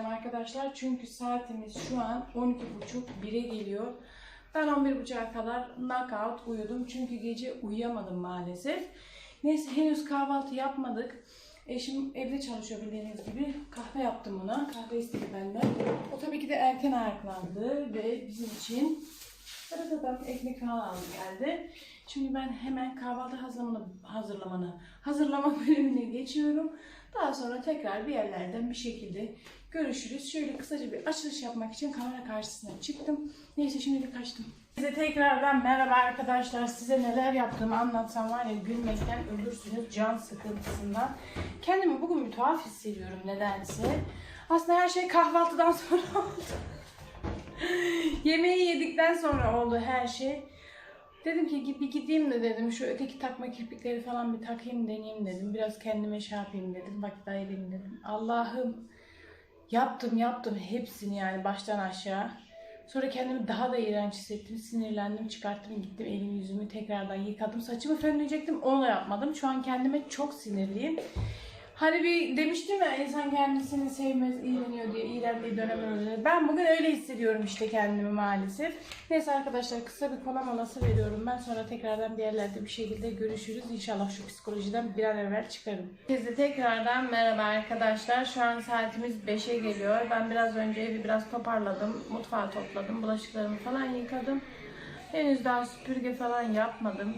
çekeceğim arkadaşlar. Çünkü saatimiz şu an 12.30 1'e geliyor. Ben 11.30'a kadar knockout uyudum. Çünkü gece uyuyamadım maalesef. Neyse henüz kahvaltı yapmadık. Eşim evde çalışıyor bildiğiniz gibi. Kahve yaptım ona. Kahve istedi benden. O tabii ki de erken ayaklandı ve bizim için Arada ekmek falan aldı geldi. Şimdi ben hemen kahvaltı hazırlamanı, hazırlamanı, hazırlama bölümüne geçiyorum. Daha sonra tekrar bir yerlerden bir şekilde görüşürüz. Şöyle kısaca bir açılış yapmak için kamera karşısına çıktım. Neyse şimdi kaçtım. Size tekrardan merhaba arkadaşlar. Size neler yaptığımı anlatsam var ya gülmekten ölürsünüz can sıkıntısından. Kendimi bugün bir tuhaf hissediyorum nedense. Aslında her şey kahvaltıdan sonra oldu. Yemeği yedikten sonra oldu her şey. Dedim ki bir gideyim de dedim şu öteki takma kirpikleri falan bir takayım deneyeyim dedim. Biraz kendime şey yapayım dedim. Vakit ayırayım dedim. Allah'ım yaptım yaptım hepsini yani baştan aşağı. Sonra kendimi daha da iğrenç hissettim. Sinirlendim, çıkarttım, gittim elimi yüzümü tekrardan yıkadım. Saçımı fönleyecektim, onu da yapmadım. Şu an kendime çok sinirliyim. Hani bir demiştim ya insan kendisini sevmez, iğreniyor diye iğrendiği dönem öyle. Ben bugün öyle hissediyorum işte kendimi maalesef. Neyse arkadaşlar kısa bir kola molası veriyorum. Ben sonra tekrardan bir yerlerde bir şekilde görüşürüz. İnşallah şu psikolojiden bir an evvel çıkarım. Size tekrardan merhaba arkadaşlar. Şu an saatimiz 5'e geliyor. Ben biraz önce evi biraz toparladım. Mutfağı topladım. Bulaşıklarımı falan yıkadım. Henüz daha süpürge falan yapmadım.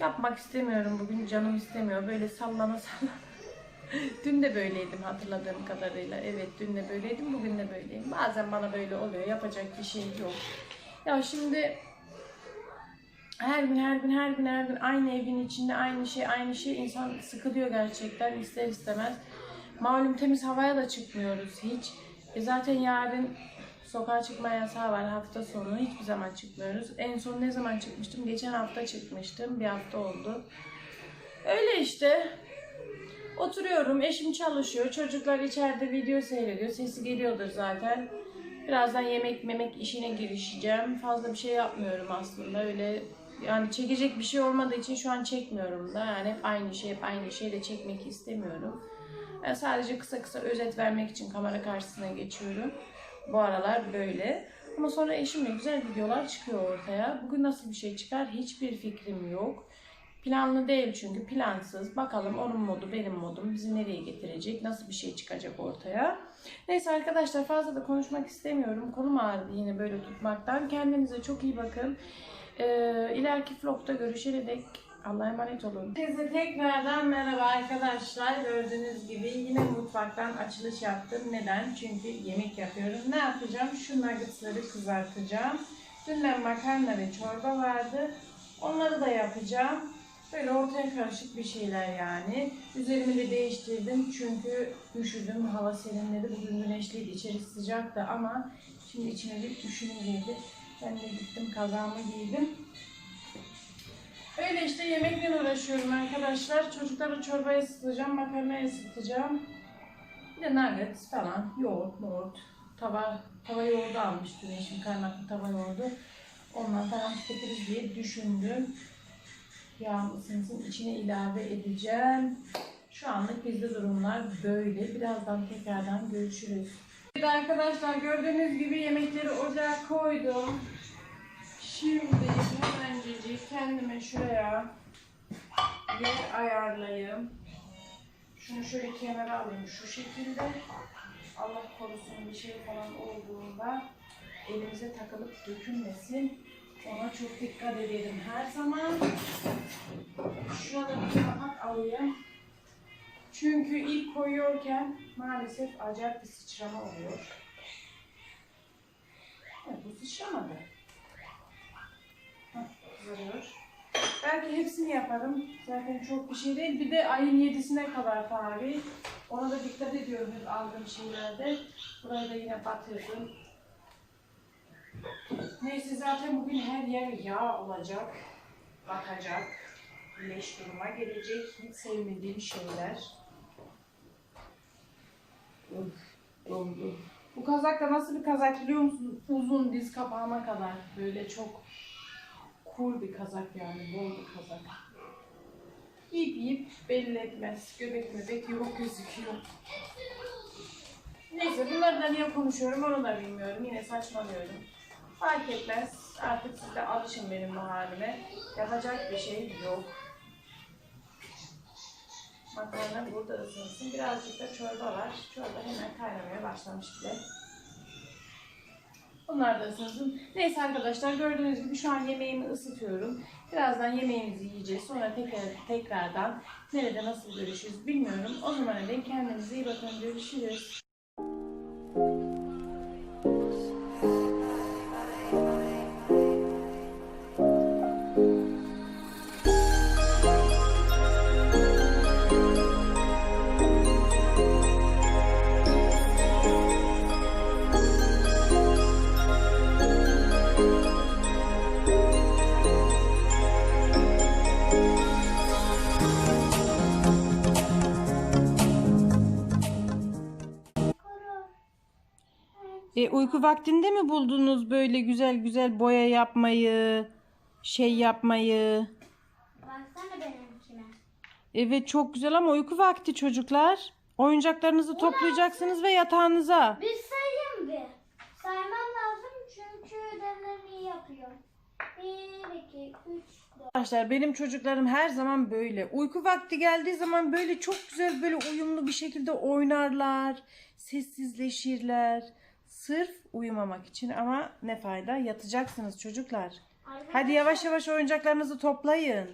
Yapmak istemiyorum bugün. Canım istemiyor. Böyle sallana sallana. Dün de böyleydim hatırladığım kadarıyla. Evet dün de böyleydim, bugün de böyleyim. Bazen bana böyle oluyor. Yapacak bir şey yok. Ya şimdi her gün her gün her gün her gün aynı evin içinde aynı şey aynı şey insan sıkılıyor gerçekten ister istemez. Malum temiz havaya da çıkmıyoruz hiç. E zaten yarın sokağa çıkma yasağı var hafta sonu hiçbir zaman çıkmıyoruz. En son ne zaman çıkmıştım? Geçen hafta çıkmıştım. Bir hafta oldu. Öyle işte. Oturuyorum, eşim çalışıyor, çocuklar içeride video seyrediyor, sesi geliyordur zaten. Birazdan yemek memek işine girişeceğim. Fazla bir şey yapmıyorum aslında öyle yani çekecek bir şey olmadığı için şu an çekmiyorum da yani hep aynı şey hep aynı şey de çekmek istemiyorum. Ben sadece kısa kısa özet vermek için kamera karşısına geçiyorum. Bu aralar böyle. Ama sonra eşimle güzel videolar çıkıyor ortaya. Bugün nasıl bir şey çıkar hiçbir fikrim yok. Planlı değil çünkü plansız. Bakalım onun modu benim modum bizi nereye getirecek, nasıl bir şey çıkacak ortaya. Neyse arkadaşlar fazla da konuşmak istemiyorum. Kolum ağrıdı yine böyle tutmaktan. Kendinize çok iyi bakın. Ee, ileriki vlogda görüşene dek Allah'a emanet olun. Herkese tekrardan merhaba arkadaşlar. Gördüğünüz gibi yine mutfaktan açılış yaptım. Neden? Çünkü yemek yapıyorum. Ne yapacağım? Şu nuggetsları kızartacağım. Dünden makarna ve çorba vardı. Onları da yapacağım. Böyle ortaya karışık bir şeyler yani. Üzerimi de değiştirdim çünkü üşüdüm. Hava serinledi. Bugün güneşliydi. İçerisi sıcaktı ama şimdi içime bir üşümü girdi. Ben de gittim kazağımı giydim. Öyle işte yemekle uğraşıyorum arkadaşlar. Çocuklara çorbayı ısıtacağım, makarnayı ısıtacağım. Bir de nuggets falan, yoğurt, yoğurt. Tava, tava yoğurdu almıştım eşim kaynaklı tava yoğurdu. Ondan falan tüketiriz diye düşündüm. Yağım ısınsın içine ilave edeceğim. Şu anlık bizde durumlar böyle. Birazdan tekrardan görüşürüz. Evet arkadaşlar gördüğünüz gibi yemekleri ocağa koydum. Şimdi hemencecik kendime şuraya yer ayarlayayım. Şunu şöyle kenara alayım şu şekilde. Allah korusun bir şey falan olduğunda elimize takılıp dökülmesin. Ona çok dikkat edelim her zaman. Şurada bir kapak alayım. Çünkü ilk koyuyorken maalesef acayip bir sıçrama oluyor. Evet, bu sıçramadı. Kızarıyor. Belki hepsini yaparım. Zaten çok bir şey değil. Bir de ayın yedisine kadar tarih. Ona da dikkat ediyorum hep aldığım şeylerde. Burayı da yine batırdım. Neyse zaten bugün her yer yağ olacak. Batacak. Leş duruma gelecek. Hiç sevmediğim şeyler. Bu kazak da nasıl bir kazak biliyor musun? Uzun diz kapağıma kadar. Böyle çok cool bir kazak yani. Bol bir kazak. Yiyip yiyip belli etmez. Göbek möbek yok gözüküyor. Neyse bunları da niye konuşuyorum onu da bilmiyorum. Yine saçmalıyorum. Fark etmez. Artık siz de alışın benim bu halime. Yapacak bir şey yok. Makarna burada ısınsın. Birazcık da çorba var. Çorba hemen kaynamaya başlamış bile. Bunlar da ısınsın. Neyse arkadaşlar gördüğünüz gibi şu an yemeğimi ısıtıyorum. Birazdan yemeğimizi yiyeceğiz. Sonra tekrar tekrardan nerede nasıl görüşürüz bilmiyorum. O zaman dek kendinize iyi bakın. Görüşürüz. Uyku vaktinde mi buldunuz böyle güzel güzel boya yapmayı, şey yapmayı? Baksana benimkine. Evet çok güzel ama uyku vakti çocuklar. Oyuncaklarınızı toplayacaksınız ve yatağınıza. Bir sayayım bir. Saymam lazım çünkü ödevlerimi iyi yapıyor. 1, 2, 3, 4. Arkadaşlar benim çocuklarım her zaman böyle. Uyku vakti geldiği zaman böyle çok güzel böyle uyumlu bir şekilde oynarlar. Sessizleşirler. Sırf uyumamak için ama ne fayda yatacaksınız çocuklar. Hadi yavaş yavaş oyuncaklarınızı toplayın.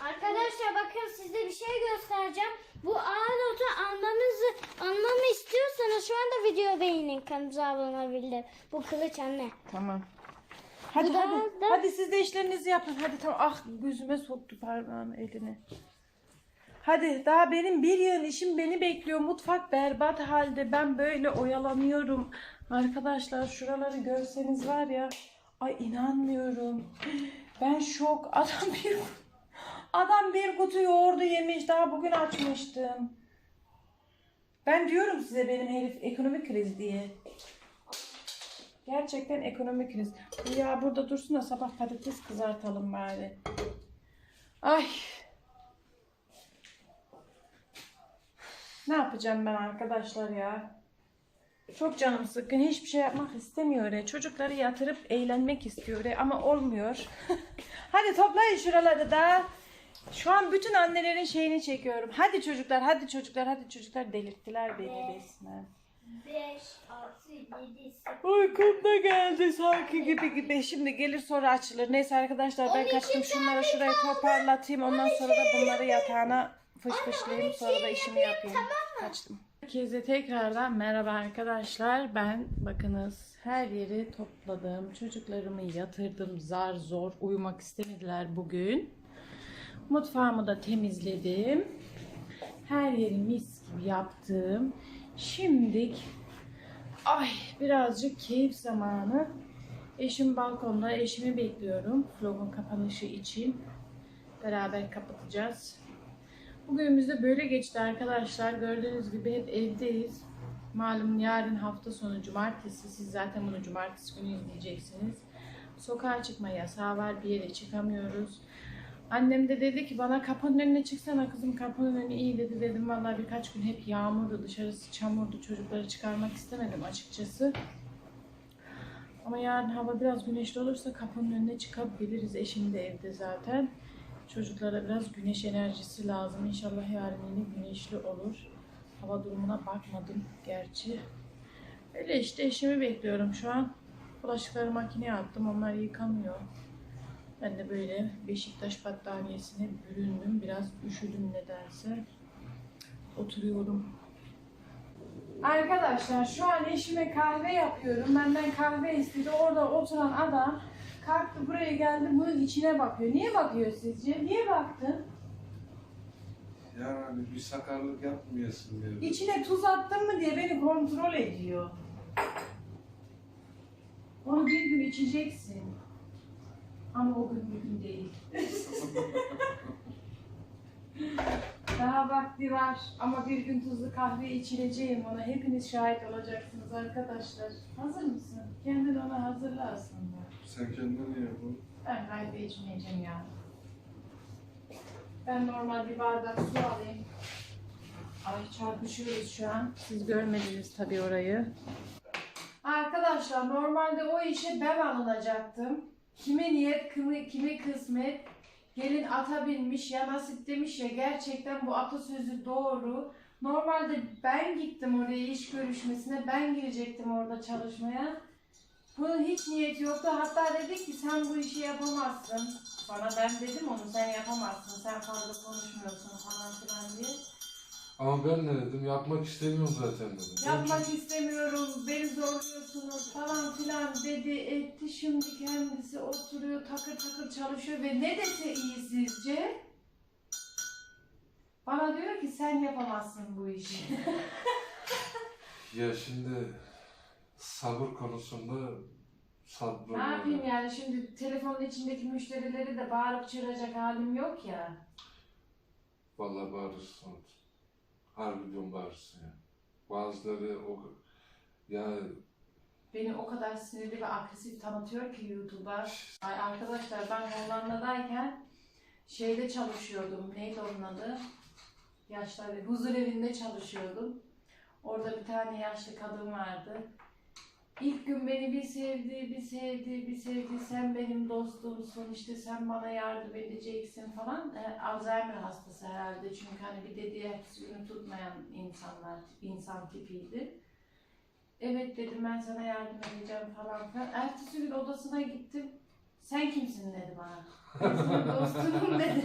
Arkadaşlar bakın size bir şey göstereceğim. Bu A notu almanızı almamı istiyorsanız şu anda video beğenin kanalımıza abone olabilir. Bu kılıç anne. Tamam. Hadi Bu da- hadi. da- Hadi siz de işlerinizi yapın. Hadi tamam. Ah gözüme soktu parmağını elini. Hadi daha benim bir yığın işim beni bekliyor. Mutfak berbat halde. Ben böyle oyalanıyorum. Arkadaşlar şuraları görseniz var ya. Ay inanmıyorum. Ben şok. Adam bir adam bir kutu yoğurdu yemiş. Daha bugün açmıştım. Ben diyorum size benim herif ekonomik kriz diye. Gerçekten ekonomik kriz. Ya burada dursun da sabah patates kızartalım bari. Ay. Ne yapacağım ben arkadaşlar ya? Çok canım sıkkın. Hiçbir şey yapmak istemiyor. ya. Çocukları yatırıp eğlenmek istiyor ya. ama olmuyor. hadi toplayın şuraları da. Şu an bütün annelerin şeyini çekiyorum. Hadi çocuklar, hadi çocuklar, hadi çocuklar delirttiler beni resmen. 5, 6, 7, 8. Uykum da geldi sanki gibi gibi. Şimdi gelir sonra açılır. Neyse arkadaşlar ben kaçtım. Şunları şuraya toparlatayım. Ondan sonra da bunları yatağına fışfışlayayım. Sonra da işimi yapayım. Kaçtım. Herkese tekrardan merhaba arkadaşlar. Ben bakınız her yeri topladım. Çocuklarımı yatırdım. Zar zor uyumak istemediler bugün. Mutfağımı da temizledim. Her yeri mis gibi yaptım. Şimdilik Ay birazcık keyif zamanı. Eşim balkonda. Eşimi bekliyorum. Vlogun kapanışı için. Beraber kapatacağız. Bugünümüz de böyle geçti arkadaşlar. Gördüğünüz gibi hep evdeyiz. Malum yarın hafta sonu cumartesi. Siz zaten bunu cumartesi günü izleyeceksiniz. Sokağa çıkma yasağı var. Bir yere çıkamıyoruz. Annem de dedi ki bana kapının önüne çıksana kızım kapının önü iyi dedi dedim. Vallahi birkaç gün hep yağmurdu dışarısı çamurdu çocukları çıkarmak istemedim açıkçası. Ama yarın hava biraz güneşli olursa kapının önüne çıkabiliriz. Eşim de evde zaten. Çocuklara biraz güneş enerjisi lazım. İnşallah yarın yine güneşli olur. Hava durumuna bakmadım gerçi. Öyle işte eşimi bekliyorum şu an. Bulaşıkları makineye attım. Onlar yıkanıyor. Ben de böyle Beşiktaş battaniyesine büründüm. Biraz üşüdüm nedense. Oturuyorum. Arkadaşlar şu an eşime kahve yapıyorum. Benden kahve istedi. Orada oturan adam kalktı buraya geldi bunun içine bakıyor. Niye bakıyor sizce? Niye baktın? Yani bir sakarlık yapmayasın diye. İçine tuz attın mı diye beni kontrol ediyor. Onu bir gün içeceksin. Ama o gün bugün değil. Daha vakti var ama bir gün tuzlu kahve içireceğim ona. Hepiniz şahit olacaksınız arkadaşlar. Hazır mısın? Kendin ona hazırla aslında. Sen kendin ye bu. Ben kahve içmeyeceğim ya. Ben normal bir bardak su alayım. Ay çarpışıyoruz şu an. Siz görmediniz tabii orayı. Arkadaşlar normalde o işe ben alınacaktım. Kime niyet, kime, kime kısmet. Gelin ata binmiş ya nasip demiş ya gerçekten bu atasözü doğru. Normalde ben gittim oraya iş görüşmesine. Ben girecektim orada çalışmaya. Bunun hiç niyeti yoktu. Hatta dedi ki sen bu işi yapamazsın. Bana ben dedim onu sen yapamazsın. Sen fazla konuşmuyorsun falan filan diye. Ama ben ne dedim? Yapmak istemiyorum zaten dedim. Yapmak istemiyorum, beni zorluyorsunuz falan filan dedi, etti. Şimdi kendisi oturuyor, takır takır çalışıyor ve ne dese iyi sizce? Bana diyor ki sen yapamazsın bu işi. Ya şimdi sabır konusunda sabrım ne yapayım yani şimdi telefonun içindeki müşterileri de bağırıp çığıracak halim yok ya. Vallahi bağırırsın. Harbi diyorum bağırırsın ya. Bazıları o ya Beni o kadar sinirli ve agresif tanıtıyor ki YouTube'a. Ay arkadaşlar ben Hollanda'dayken şeyde çalışıyordum. Neydi onun adı? Evi, huzur evinde çalışıyordum. Orada bir tane yaşlı kadın vardı. İlk gün beni bir sevdi, bir sevdi, bir sevdi. Sen benim dostumsun, işte sen bana yardım edeceksin falan. E, Alzheimer hastası herhalde çünkü hani bir dediği ertesi günü tutmayan insanlar, insan tipiydi. Evet dedim ben sana yardım edeceğim falan filan. Ertesi gün odasına gittim. Sen kimsin dedi bana. Ben senin dostunum dedim.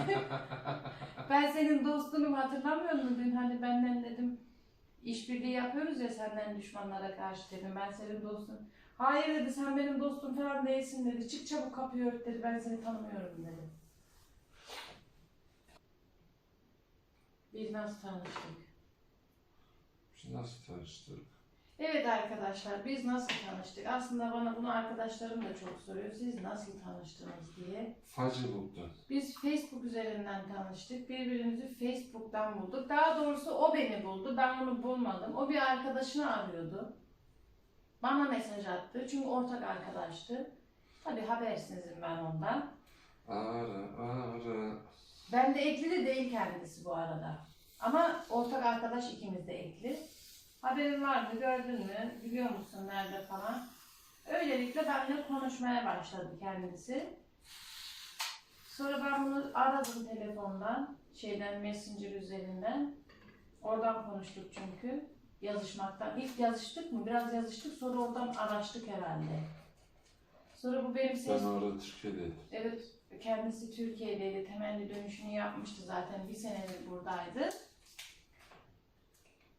Ben senin dostunum hatırlamıyor musun hani benden dedim işbirliği yapıyoruz ya senden düşmanlara karşı dedim. Ben senin dostun. Hayır dedi sen benim dostum falan değilsin dedi. Çık çabuk kapıyı ört dedi. Ben seni tanımıyorum dedi. Biz nasıl tanıştık? Biz nasıl tanıştık? Evet arkadaşlar biz nasıl tanıştık? Aslında bana bunu arkadaşlarım da çok soruyor. Siz nasıl tanıştınız diye. Facebook'tan. Biz Facebook üzerinden tanıştık. Birbirimizi Facebook'tan bulduk. Daha doğrusu o beni buldu. Ben onu bulmadım. O bir arkadaşını arıyordu. Bana mesaj attı. Çünkü ortak arkadaştı. Tabii habersizim ben ondan. Ara ara. Ben de ekli de değil kendisi bu arada. Ama ortak arkadaş ikimiz de ekli. Haberin var mı, gördün mü, biliyor musun nerede falan. Öylelikle benimle konuşmaya başladı kendisi. Sonra ben bunu aradım telefondan, şeyden Messenger üzerinden. Oradan konuştuk çünkü, yazışmaktan. İlk yazıştık mı? Biraz yazıştık, sonra oradan araştık herhalde. Sonra bu benim ses Ben orada Türkiye'deydim. Evet, kendisi Türkiye'deydi. Temelli dönüşünü yapmıştı zaten. Bir senedir buradaydı.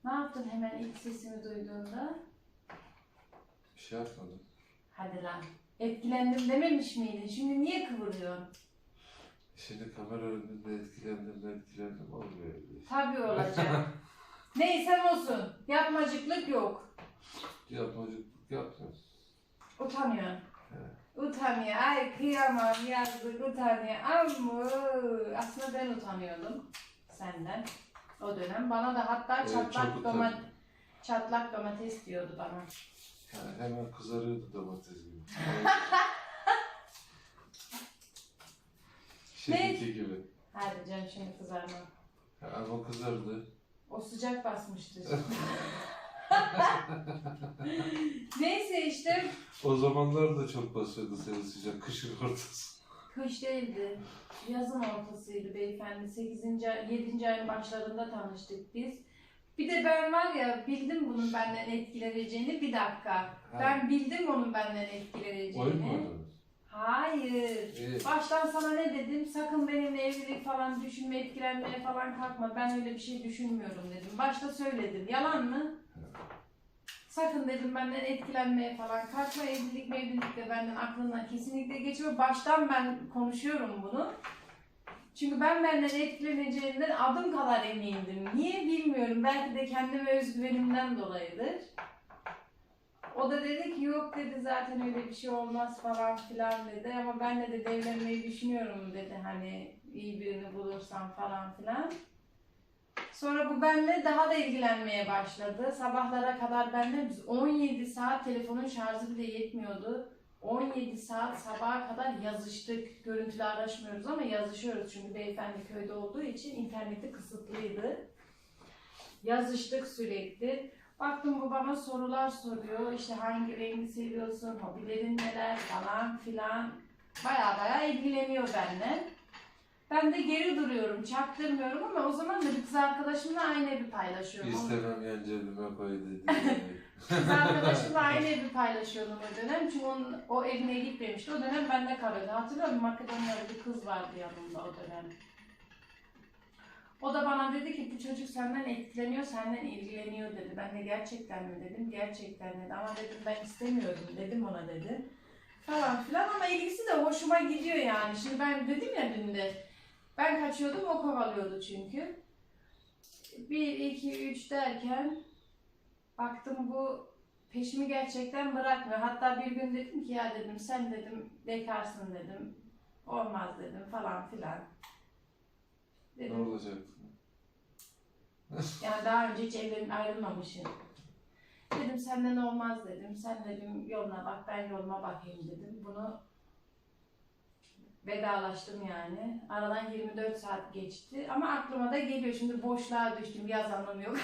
Ne yaptın hemen ilk sesimi duyduğunda? Bir şey yapmadım. Hadi lan. Etkilendim dememiş miydin? Şimdi niye kıvırıyorsun? Şimdi kamera önünde etkilendim etkilendim olmuyor. öyle. Tabii olacak. Neyse olsun. Yapmacıklık yok. Yapmacıklık yapmıyorum. Utanıyor. He. Utanıyor. Ay kıyamam yazdık utanıyor. Amma aslında ben utanıyordum senden o dönem. Bana da hatta Evet, çatlak domates utandım. çatlak domates diyordu bana. Yani hemen kızarıyordu domates gibi. Şimdiki gibi. Hadi canım şimdi kızarma. Ha, Ama kızardı. O sıcak basmıştır. Neyse işte O zamanlar da çok basıyordu seni sıcak kışın ortası. Kış değildi. Yazın ortasıydı beyefendi. 8. ay- 7. ayın başlarında tanıştık biz. Bir de ben var ya bildim bunun benden etkileneceğini. Bir dakika. Ben bildim onun benden etkileneceğini. Oyun mu oynadınız? Hayır. İyi. Baştan sana ne dedim? Sakın benimle evlilik falan düşünme, etkilenmeye falan kalkma. Ben öyle bir şey düşünmüyorum dedim. Başta söyledim. Yalan mı? Sakın dedim benden etkilenmeye falan kalkma. Evlilik mevlilik de benden aklından kesinlikle geçiyor. Baştan ben konuşuyorum bunu. Çünkü ben benden etkileneceğinden adım kadar emindim. Niye bilmiyorum. Belki de kendime özgüvenimden dolayıdır. O da dedi ki yok dedi zaten öyle bir şey olmaz falan filan dedi ama ben de dedi evlenmeyi düşünüyorum dedi hani iyi birini bulursam falan filan. Sonra bu benimle daha da ilgilenmeye başladı. Sabahlara kadar benimle biz 17 saat telefonun şarjı bile yetmiyordu. 17 saat sabaha kadar yazıştık. Görüntülü araşmıyoruz ama yazışıyoruz çünkü beyefendi köyde olduğu için interneti kısıtlıydı. Yazıştık sürekli. Baktım bu bana sorular soruyor. İşte hangi rengi seviyorsun, hobilerin neler falan filan. Baya baya ilgileniyor benimle. Ben de geri duruyorum, çaktırmıyorum ama o zaman da bir kız arkadaşımla aynı evi paylaşıyorum. İstemem yan cebime koy dedi. Kız arkadaşımla aynı evi paylaşıyordum o dönem. Çünkü onun, o evine gitmemişti. O dönem bende kalıyordu. Hatırlıyorum Makedonyalı bir kız vardı yanımda o dönem. O da bana dedi ki bu çocuk senden etkileniyor, senden ilgileniyor dedi. Ben de gerçekten mi dedim, gerçekten dedi. Ama dedim ben istemiyorum dedim ona dedi. Falan filan ama ilgisi de hoşuma gidiyor yani. Şimdi ben dedim ya dün de. Ben kaçıyordum o kovalıyordu çünkü. Bir, iki, üç derken baktım bu peşimi gerçekten bırakmıyor. Hatta bir gün dedim ki ya dedim sen dedim bekarsın dedim. Olmaz dedim falan filan. ne Dedim olacak? yani daha önce hiç evlen ayrılmamışım. Dedim senden olmaz dedim. Sen dedim yoluna bak ben yoluma bakayım dedim. Bunu vedalaştım yani. Aradan 24 saat geçti. Ama aklıma da geliyor. Şimdi boşluğa düştüm. Yaz anlamı yok.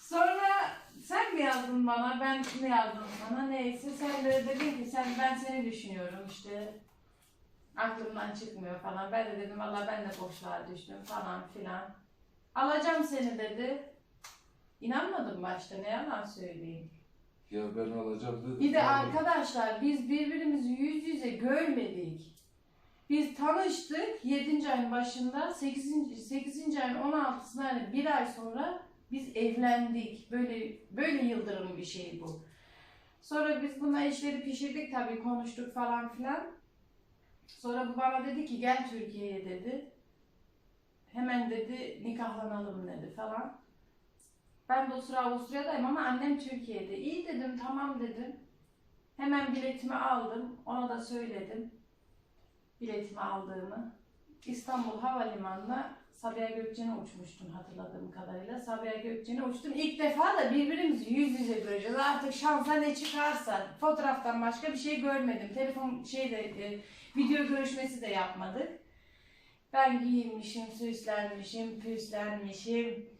Sonra sen mi yazdın bana? Ben mi yazdım sana? Neyse sen de dedin ki sen ben seni düşünüyorum işte aklımdan çıkmıyor falan. Ben de dedim valla ben de boşluğa düştüm falan filan. Alacağım seni dedi. İnanmadım başta ne yalan söyleyeyim. Ya ben alacağım dedim. Bir de arkadaşlar biz birbirimizi yüz yüze görmedik. Biz tanıştık 7. ayın başında 8. 8. ayın 16'sında yani bir ay sonra biz evlendik. Böyle böyle yıldırım bir şey bu. Sonra biz buna işleri pişirdik tabii konuştuk falan filan. Sonra bu bana dedi ki gel Türkiye'ye dedi. Hemen dedi nikahlanalım dedi falan. Ben de o sıra Avusturya'dayım ama annem Türkiye'de. İyi dedim tamam dedim. Hemen biletimi aldım. Ona da söyledim. Biletimi aldığımı. İstanbul Havalimanı'na Sabiha Gökçen'e uçmuştum hatırladığım kadarıyla. Sabiha Gökçen'e uçtum. İlk defa da birbirimizi yüz yüze göreceğiz. Artık şansa ne çıkarsa. Fotoğraftan başka bir şey görmedim. Telefon şeyde e, video görüşmesi de yapmadık. Ben giyinmişim, süslenmişim, püslenmişim.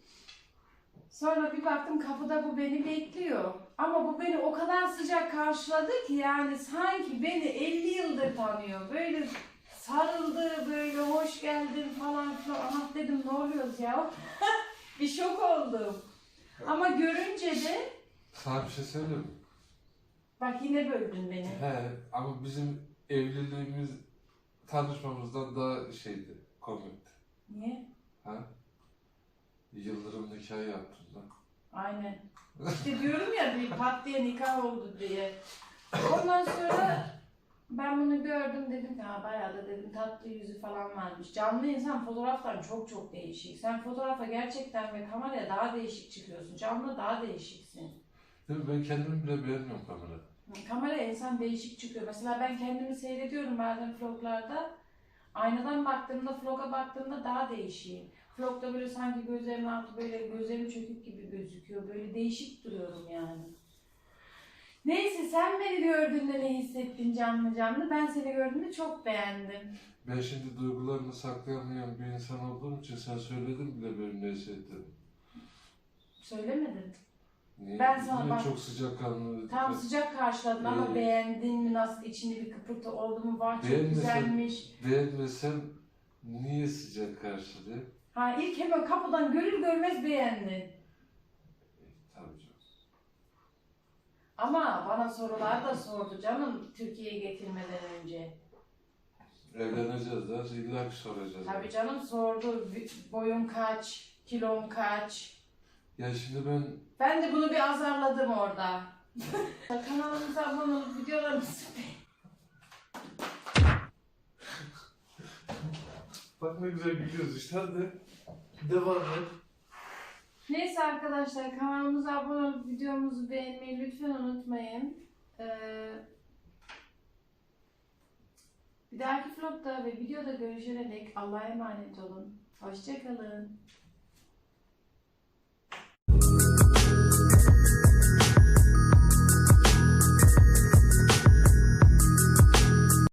Sonra bir baktım kapıda bu beni bekliyor. Ama bu beni o kadar sıcak karşıladı ki yani sanki beni 50 yıldır tanıyor. Böyle sarıldı, böyle hoş geldin falan filan. Ana dedim ne oluyoruz ya? bir şok oldum. Ama görünce de Sana bir şey söyleyeyim mi? bak yine böldün beni. He ama bizim evliliğimiz tanışmamızdan daha şeydi, komikti. Niye? Ha? Yıldırım nikahı yaptım lan. Aynen. İşte diyorum ya bir pat diye nikah oldu diye. Ondan sonra ben bunu gördüm dedim ki ha bayağı da dedim tatlı yüzü falan varmış. Canlı insan fotoğraftan çok çok değişik. Sen fotoğrafa gerçekten ve kameraya daha değişik çıkıyorsun. Canlı daha değişiksin. Değil mi? Ben kendimi bile beğenmiyorum kamerada. Kamera insan değişik çıkıyor. Mesela ben kendimi seyrediyorum bazen vloglarda. Aynadan baktığımda, vloga baktığımda daha değişiyim. Vlogda böyle sanki gözlerimin altı böyle gözlerim çökük gibi gözüküyor. Böyle değişik duruyorum yani. Neyse sen beni gördüğünde ne hissettin canlı canlı? Ben seni gördüğümde çok beğendim. Ben şimdi duygularını saklayamayan bir insan olduğum için sen söyledin bile benim ne hissettiğimi. Söylemedin. Niye? Ben sana Niye bak- çok sıcakkanlı Tam sıcak karşıladın ama Ee, beğendin mi? Nasıl içinde bir kıpırtı oldu mu? Var çok Beğenmesem- güzelmiş. Beğenmesem niye sıcak karşılayayım? Ha ilk hemen kapıdan görür görmez beğendin. Tabii canım. Ama bana sorular da sordu canım Türkiye'ye getirmeden önce. Evleneceğiz de illa ki soracağız. Tabii canım sordu boyun kaç, kilon kaç. Ya şimdi ben Ben de bunu bir azarladım orada. Kanalımıza abone olup videolarımızı Bak ne güzel gülüyoruz işte hadi. Devam et. Neyse arkadaşlar kanalımıza abone olup videomuzu beğenmeyi lütfen unutmayın. Ee, bir dahaki vlogda ve videoda görüşene dek Allah'a emanet olun. Hoşçakalın.